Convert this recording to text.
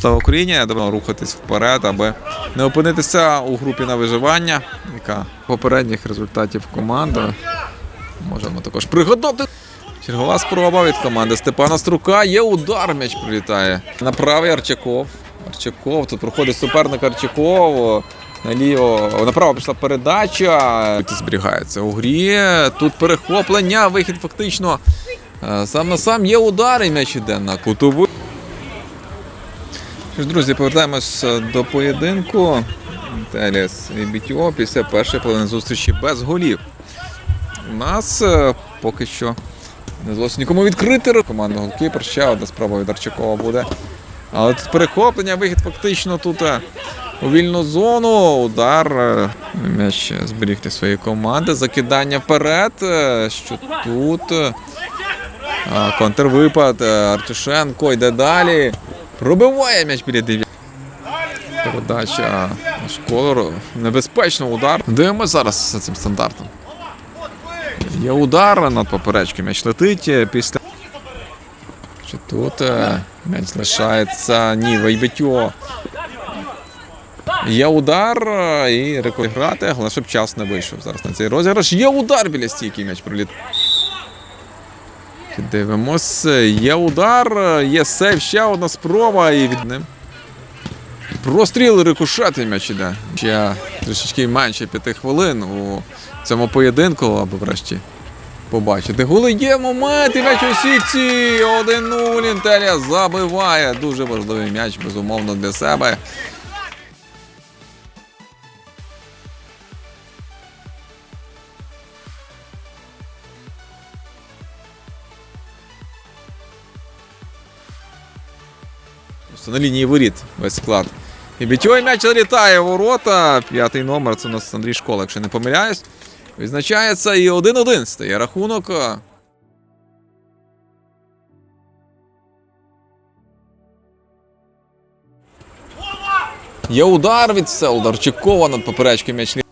Слава Україні! Добро рухатись вперед, аби не опинитися у групі на виживання, яка попередніх результатів команда. Можемо також пригадати. Чергова спроба від команди Степана Струка. Є удар, м'яч прилітає. На правий Арчаков. Арчаков. Тут проходить суперник Арчаков. Наліво. Направо пішла передача. Зберігається у грі. Тут перехоплення. Вихід фактично. е, Сам на сам є удар і м'яч іде на кутову. Друзі, повертаємось е, до поєдинку. Теліс і Бітьо після першої половини зустрічі без голів. У нас е, поки що не зовсім нікому відкрити. Команда голкіпер. Ще одна справа від Арчакова буде. Але тут перехоплення, вихід фактично тут е, у вільну зону. Удар. М'яч зберіг для своєї команди. Закидання вперед. Що тут? Контрвипад. Артюшенко йде далі. Пробиває м'яч біля дев'я. Передача школу. Небезпечно удар. Дивимося зараз за цим стандартом. Є удар над поперечкою. М'яч летить е, після. Що тут е, м'яч лишається. Ні, Вейбетьо. Є удар е, і рекорд грати, головне, щоб час не вийшов зараз на цей розіграш. Є удар біля стійки, м'яч проліт. Дивимось. Є удар, є сейв, ще одна спроба і від ним. Простріл рикошет м'яч іде. Ще трішечки менше п'яти хвилин у цьому поєдинку, аби врешті побачити. Голи є момент і м'яч у сітці. 1-0. Інтелія забиває. Дуже важливий м'яч, безумовно, для себе. Просто на лінії воріт весь склад. І бітьой м'яч залітає в ворота. П'ятий номер це у нас Андрій Школа, якщо не помиляюсь. Відзначається і 1-1 стає рахунок. Є удар від Селдарчикова над поперечкою м'яч.